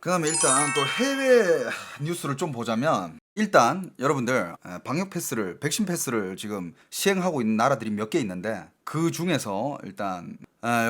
그 다음에 일단 또 해외 뉴스를 좀 보자면 일단 여러분들 에, 방역 패스를 백신 패스를 지금 시행하고 있는 나라들이 몇 개 있는데 그 중에서 일단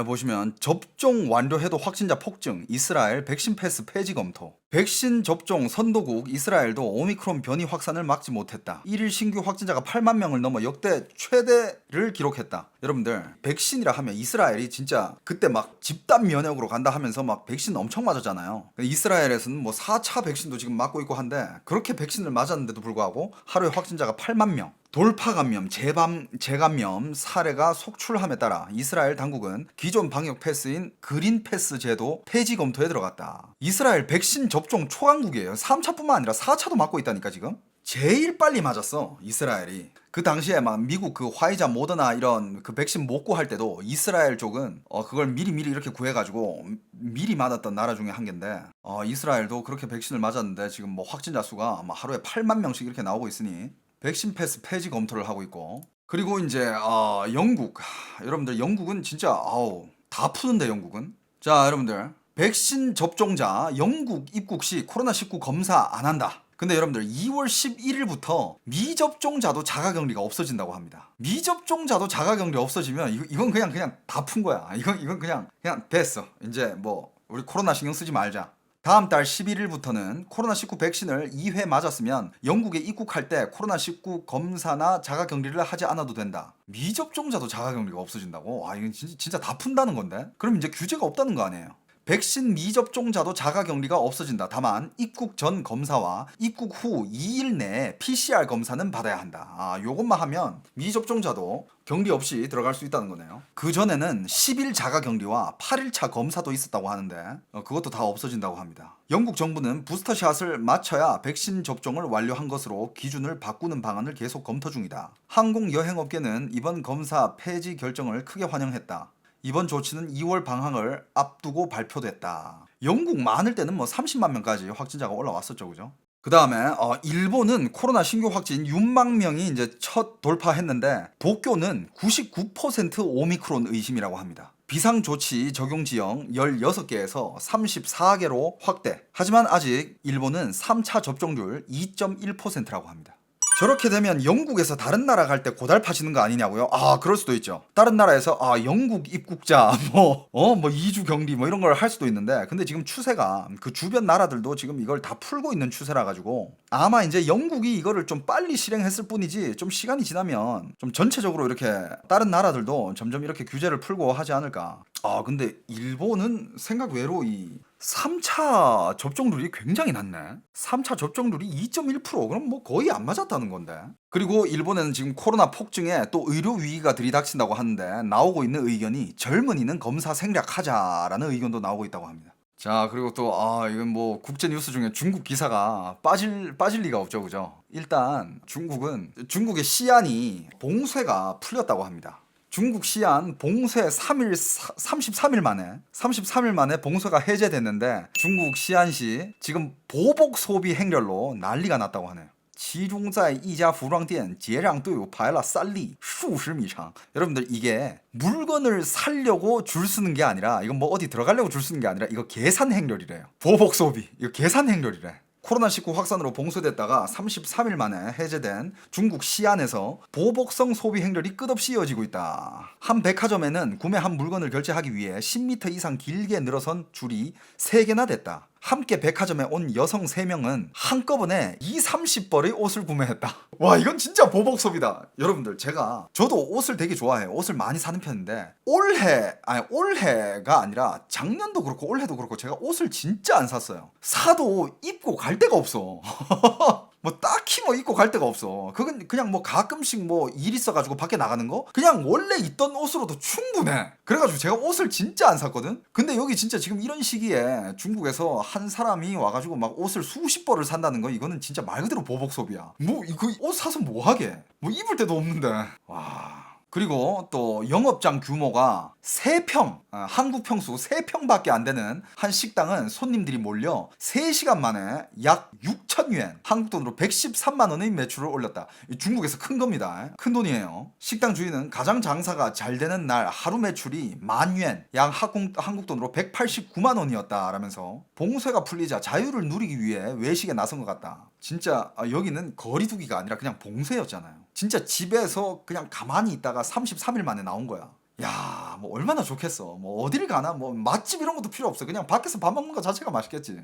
보시면 접종 완료해도 확진자 폭증 이스라엘 백신 패스 폐지 검토. 백신 접종 선도국 이스라엘도 오미크론 변이 확산을 막지 못했다. 1일 신규 확진자가 8만 명을 넘어 역대 최대를 기록했다. 여러분들 백신이라 하면 이스라엘이 진짜 그때 막 집단 면역으로 간다 하면서 막 백신 엄청 맞았잖아요. 이스라엘에서는 뭐 4차 백신도 지금 맞고 있고 한데 그렇게 백신을 맞았는데도 불구하고 하루에 확진자가 8만 명 돌파 감염, 재밤, 재감염 사례가 속출함에 따라 이스라엘 당국은 기존 방역 패스인 그린 패스 제도 폐지 검토에 들어갔다. 이스라엘 백신 접종 초강국이에요. 3차뿐만 아니라 4차도 맞고 있다니까 지금. 제일 빨리 맞았어 이스라엘이 그 당시에 막 미국 그 화이자 모더나 이런 그 백신 못 구할 때도 이스라엘 쪽은 어 그걸 미리 미리 이렇게 구해가지고 미리 맞았던 나라 중에 한 개인데 어 이스라엘도 그렇게 백신을 맞았는데 지금 뭐 확진자 수가 아마 하루에 8만 명씩 이렇게 나오고 있으니 백신 패스 폐지 검토를 하고 있고. 그리고 이제 어, 영국. 하, 여러분들 영국은 진짜 아우 다 푸는데 영국은. 자 여러분들. 백신 접종자 영국 입국 시 코로나 19 검사 안 한다 근데 여러분들 2월 11일부터 미접종자도 자가격리가 없어진다고 합니다. 미접종자도 자가격리 없어지면 이건 그냥 그냥 다 푼 거야. 이건 이건 그냥 그냥 됐어. 이제 뭐 우리 코로나 신경 쓰지 말자. 다음 달 11일부터는 코로나19 백신을 2회 맞았으면 영국에 입국할 때 코로나19 검사나 자가 격리를 하지 않아도 된다. 미접종자도 자가 격리가 없어진다고? 아, 이건 진짜, 진짜 다 푼다는 건데? 그럼 이제 규제가 없다는 거 아니에요? 백신 미접종자도 자가격리가 없어진다. 다만 입국 전 검사와 입국 후 2일 내에 PCR 검사는 받아야 한다. 아, 요것만 하면 미접종자도 격리 없이 들어갈 수 있다는 거네요. 그 전에는 10일 자가 격리와 8일차 검사도 있었다고 하는데 어, 그것도 다 없어진다고 합니다. 영국 정부는 부스터샷을 맞춰야 백신 접종을 완료한 것으로 기준을 바꾸는 방안을 계속 검토 중이다. 항공 여행업계는 이번 검사 폐지 결정을 크게 환영했다. 이번 조치는 2월 방학을 앞두고 발표됐다. 영국 많을 때는 뭐 30만 명까지 확진자가 올라왔었죠, 그죠? 그 다음에 어, 일본은 코로나 신규 확진 6만 명이 이제 첫 돌파했는데 도쿄는 99% 오미크론 의심이라고 합니다. 비상 조치 적용 지역 16개에서 34개로 확대. 하지만 아직 일본은 3차 접종률 2.1%라고 합니다. 저렇게 되면 영국에서 다른 나라 갈 때 고달파지는 거 아니냐고요? 아, 그럴 수도 있죠. 다른 나라에서 아, 영국 입국자 뭐 어, 뭐 2주 격리 뭐 이런 걸 할 수도 있는데 근데 지금 추세가 그 주변 나라들도 지금 이걸 다 풀고 있는 추세라 가지고 아마 이제 영국이 이거를 좀 빨리 실행했을 뿐이지 좀 시간이 지나면 좀 전체적으로 이렇게 다른 나라들도 점점 이렇게 규제를 풀고 하지 않을까. 아, 근데 일본은 생각 외로 이 3 차 접종률이 굉장히 낮네. 3 차 접종률이 2.1% 그럼 뭐 거의 안 맞았다는 건데. 그리고 일본에는 지금 코로나 폭증에 또 의료 위기가 들이닥친다고 하는데 나오고 있는 의견이 젊은이는 검사 생략하자라는 의견도 나오고 있다고 합니다. 자 그리고 또 아 이건 뭐 국제 뉴스 중에 중국 기사가 빠질 빠질 리가 없죠 그죠 일단 중국은 중국의 시안이 봉쇄가 풀렸다고 합니다 중국 시안 봉쇄 3일 33일 만에 33일 만에 봉쇄가 해제됐는데 중국 시안시 지금 보복 소비 행렬로 난리가 났다고 하네요. 其中在一家服装店结账队伍排了三里数十米长 여러분들 이게 물건을 살려고 줄 서는 게 아니라 이건 뭐 어디 들어가려고 줄 서는 게 아니라 이거 계산 행렬이래요 보복 소비 이거 계산 행렬이래 코로나19 확산으로 봉쇄됐다가 33일 만에 해제된 중국 시안에서 보복성 소비 행렬이 끝없이 이어지고 있다. 한 백화점에는 구매 한 물건을 결제하기 위해 10m 이상 길게 늘어선 줄이 3개나 됐다. 함께 백화점에 온 여성 3명은 한꺼번에 2, 30벌의 옷을 구매했다. 와, 이건 진짜 보복 소비다. 여러분들, 제가 저도 옷을 되게 좋아해요. 옷을 많이 사는 편인데 올해 아니 올해가 아니라 작년도 그렇고 올해도 그렇고 제가 옷을 진짜 안 샀어요. 사도 입고 갈 데가 없어. 뭐 딱히 뭐 입고 갈 데가 없어. 그건 그냥 뭐 가끔씩 뭐 일 있어가지고 밖에 나가는 거 그냥 원래 있던 옷으로도 충분해. 그래가지고 제가 옷을 진짜 안 샀거든. 근데 여기 진짜 지금 이런 시기에 중국에서 한 사람이 와가지고 막 옷을 수십 벌을 산다는 거 이거는 진짜 말 그대로 보복 소비야. 뭐 이거 옷 사서 뭐 하게? 뭐 입을 데도 없는데. 와. 그리고 또 영업장 규모가 3평, 아, 한국 평수 3평밖에 안 되는 한 식당은 손님들이 몰려 3시간 만에 약6 천 2,000yuan, 한국 돈으로 113만 원의 매출을 올렸다. 이 중국에서 큰 겁니다. 큰 돈이에요. 식당 주인은 가장 장사가 잘 되는 날 하루 매출이 만 yuan, 양 한국, 돈으로 189만 원이었다라면서 봉쇄가 풀리자 자유를 누리기 위해 외식에 나선 것 같다. 진짜 아, 여기는 거리두기가 아니라 그냥 봉쇄였잖아요. 진짜 집에서 그냥 가만히 있다가 33일 만에 나온 거야. 야, 뭐 얼마나 좋겠어. 뭐 어딜 가나 뭐 맛집 이런 것도 필요 없어. 그냥 밖에서 밥 먹는 것 자체가 맛있겠지.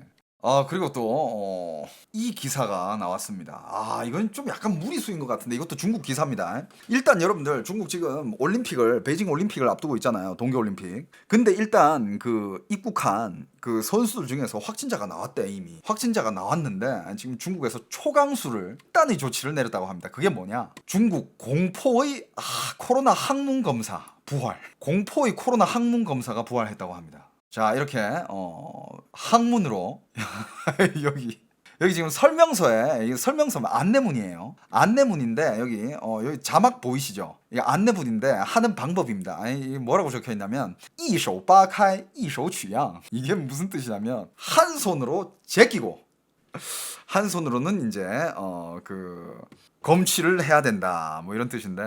아 그리고 또 어, 이 기사가 나왔습니다. 아 이건 좀 약간 무리수인 것 같은데 이것도 중국 기사입니다. 일단 여러분들 중국 지금 올림픽을 베이징 올림픽을 앞두고 있잖아요. 동계 올림픽. 근데 일단 그 입국한 그 선수들 중에서 확진자가 나왔대 이미. 확진자가 나왔는데 지금 중국에서 초강수를 단의 조치를 내렸다고 합니다. 그게 뭐냐? 중국 공포의 아, 코로나 항문 검사 부활. 공포의 코로나 항문 검사가 부활했다고 합니다. 자 이렇게 어 항문으로 여기 여기 지금 설명서에 이 설명서 안내문이에요. 안내문인데 여기 어 여기 자막 보이시죠? 이게 안내문인데 하는 방법입니다. 아니 이게 뭐라고 적혀 있냐면 이手 빠카이 이手 取양 이게 무슨 뜻이냐면 한 손으로 제끼고 한 손으로는 이제 어 그 검취를 해야 된다 뭐 이런 뜻인데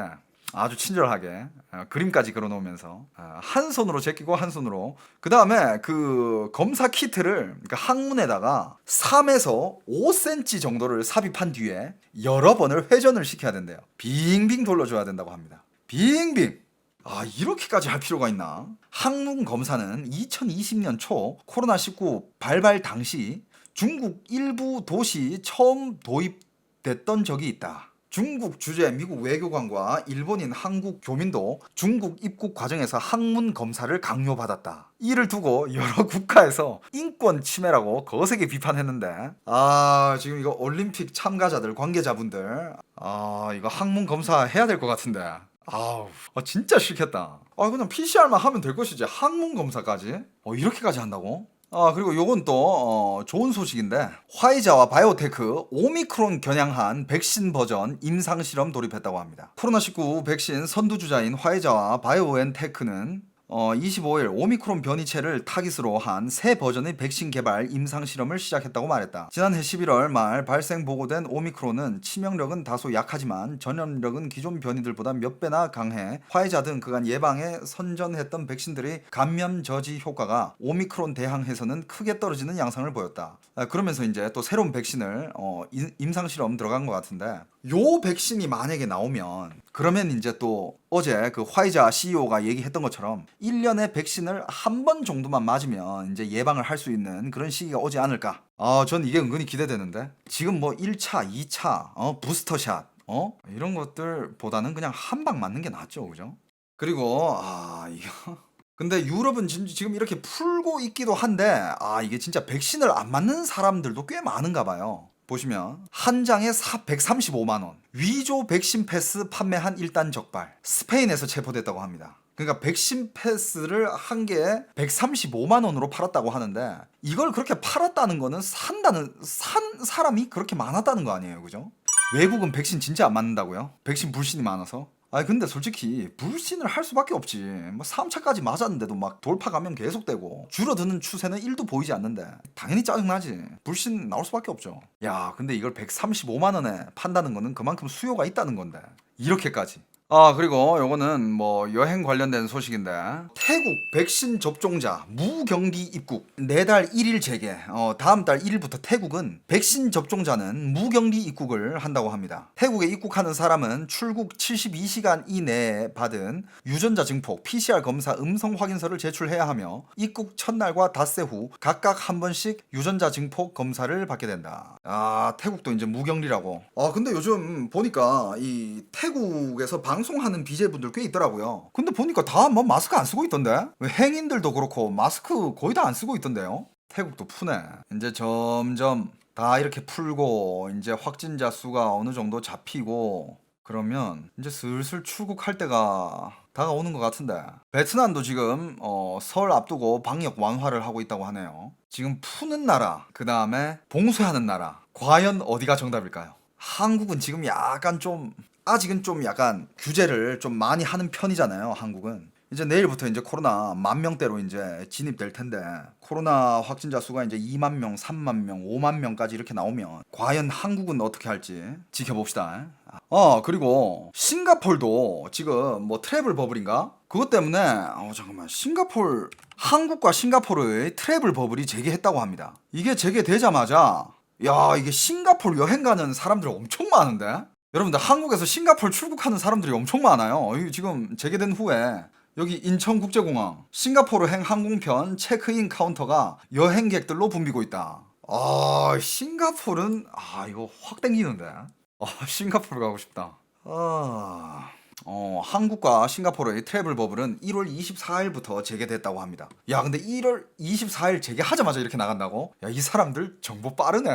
아주 친절하게 어, 그림까지 그려놓으면서 어, 한 손으로 제끼고 한 손으로 그 다음에 그 검사 키트를 그 항문에다가 3에서 5cm 정도를 삽입한 뒤에 여러 번을 회전을 시켜야 된대요. 빙빙 돌려줘야 된다고 합니다. 빙빙. 아 이렇게까지 할 필요가 있나? 항문 검사는 2020년 초 코로나19 발발 당시 중국 일부 도시 처음 도입됐던 적이 있다. 중국 주재 미국 외교관과 일본인 한국 교민도 중국 입국 과정에서 항문 검사를 강요받았다. 이를 두고 여러 국가에서 인권 침해라고 거세게 비판했는데 아 지금 이거 올림픽 참가자들 관계자분들 아 이거 항문 검사 해야 될 것 같은데 아우 아, 진짜 싫겠다. 아 그냥 PCR만 하면 될 것이지 항문 검사까지 어 이렇게까지 한다고? 아 그리고 요건 또 어, 좋은 소식인데 화이자와 바이오테크 오미크론 겨냥한 백신 버전 임상 실험 돌입했다고 합니다. 코로나19 백신 선두 주자인 화이자와 바이오엔테크는 어, 25일 오미크론 변이체를 타깃으로 한 새 버전의 백신 개발 임상 실험을 시작했다고 말했다. 지난해 11월 말 발생 보고된 오미크론은 치명력은 다소 약하지만 전염력은 기존 변이들보다 몇 배나 강해 화이자 등 그간 예방에 선전했던 백신들의 감염 저지 효과가 오미크론 대항에서는 크게 떨어지는 양상을 보였다. 아, 그러면서 이제 또 새로운 백신을 어, 임- 임상 실험 들어간 것 같은데 요 백신이 만약에 나오면 그러면 이제 또 어제 그 화이자 CEO가 얘기했던 것처럼 1년에 백신을 한 번 정도만 맞으면 이제 예방을 할 수 있는 그런 시기가 오지 않을까. 아, 전 이게 은근히 기대되는데. 지금 뭐 1차, 2차, 어, 부스터샷, 어? 이런 것들보다는 그냥 한 방 맞는 게 낫죠. 그죠? 그리고 아, 이거 근데 유럽은 진- 지금 이렇게 풀고 있기도 한데 아, 이게 진짜 백신을 안 맞는 사람들도 꽤 많은가 봐요. 보시면 한 장에 135만 원. 위조 백신 패스 판매한 일단 적발. 스페인에서 체포됐다고 합니다. 그러니까 백신 패스를 한 개에 135만 원으로 팔았다고 하는데 이걸 그렇게 팔았다는 거는 산다는 산 사람이 그렇게 많았다는 거 아니에요. 그죠? 외국은 백신 진짜 안 맞는다고요? 백신 불신이 많아서? 아니 근데 솔직히 불신을 할 수밖에 없지. 뭐 3차까지 맞았는데도 막 돌파 감염 계속되고 줄어드는 추세는 1도 보이지 않는데 당연히 짜증나지. 불신 나올 수밖에 없죠. 야 근데 이걸 135만 원에 판다는 거는 그만큼 수요가 있다는 건데. 이렇게까지 아 그리고 요거는 뭐 여행 관련된 소식인데. 태국 백신 접종자 무경기 입국. 내달 1일 재개. 어, 다음 달 1일부터 태국은 백신 접종자는 무경기 입국을 한다고 합니다. 태국에 입국하는 사람은 출국 72시간 이내에 받은 유전자 증폭 PCR 검사 음성 확인서를 제출해야 하며 입국 첫날과 닷새 후 각각 한 번씩 유전자 증폭 검사를 받게 된다. 아 태국도 이제 무격리라고. 아 근데 요즘 보니까 이 태국에서 방 송하는 BJ분들 꽤 있더라고요. 근데 보니까 다 뭐 마스크 안 쓰고 있던데? 왜 행인들도 그렇고 마스크 거의 다 안 쓰고 있던데요? 태국도 푸네. 이제 점점 다 이렇게 풀고 이제 확진자 수가 어느 정도 잡히고 그러면 이제 슬슬 출국할 때가 다가오는 것 같은데. 베트남도 지금 어, 설 앞두고 방역 완화를 하고 있다고 하네요. 지금 푸는 나라 그 다음에 봉쇄하는 나라 과연 어디가 정답일까요? 한국은 지금 약간 좀 아직은 좀 약간 규제를 좀 많이 하는 편이잖아요. 한국은 이제 내일부터 이제 코로나 만 명대로 이제 진입될 텐데 코로나 확진자 수가 이제 2만 명, 3만 명, 5만 명까지 이렇게 나오면 과연 한국은 어떻게 할지 지켜봅시다. 어 그리고 싱가폴도 지금 뭐 트래블 버블인가 그것 때문에 어 잠깐만 싱가폴 한국과 싱가포르의 트래블 버블이 재개했다고 합니다. 이게 재개되자마자 야 이게 싱가폴 여행 가는 사람들 엄청 많은데 여러분들 한국에서 싱가폴 출국하는 사람들이 엄청 많아요. 이 지금 재개된 후에 여기 인천국제공항 싱가포르행 항공편 체크인 카운터가 여행객들로 붐비고 있다. 아 싱가폴은 아 이거 확 땡기는데. 아 싱가포르 가고 싶다. 아. 어, 한국과 싱가포르의 트래블 버블은 1월 24일부터 재개됐다고 합니다. 야, 근데 1월 24일 재개하자마자 이렇게 나간다고? 야, 이 사람들 정보 빠르네.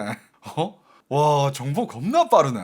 어? 와, 정보 겁나 빠르네.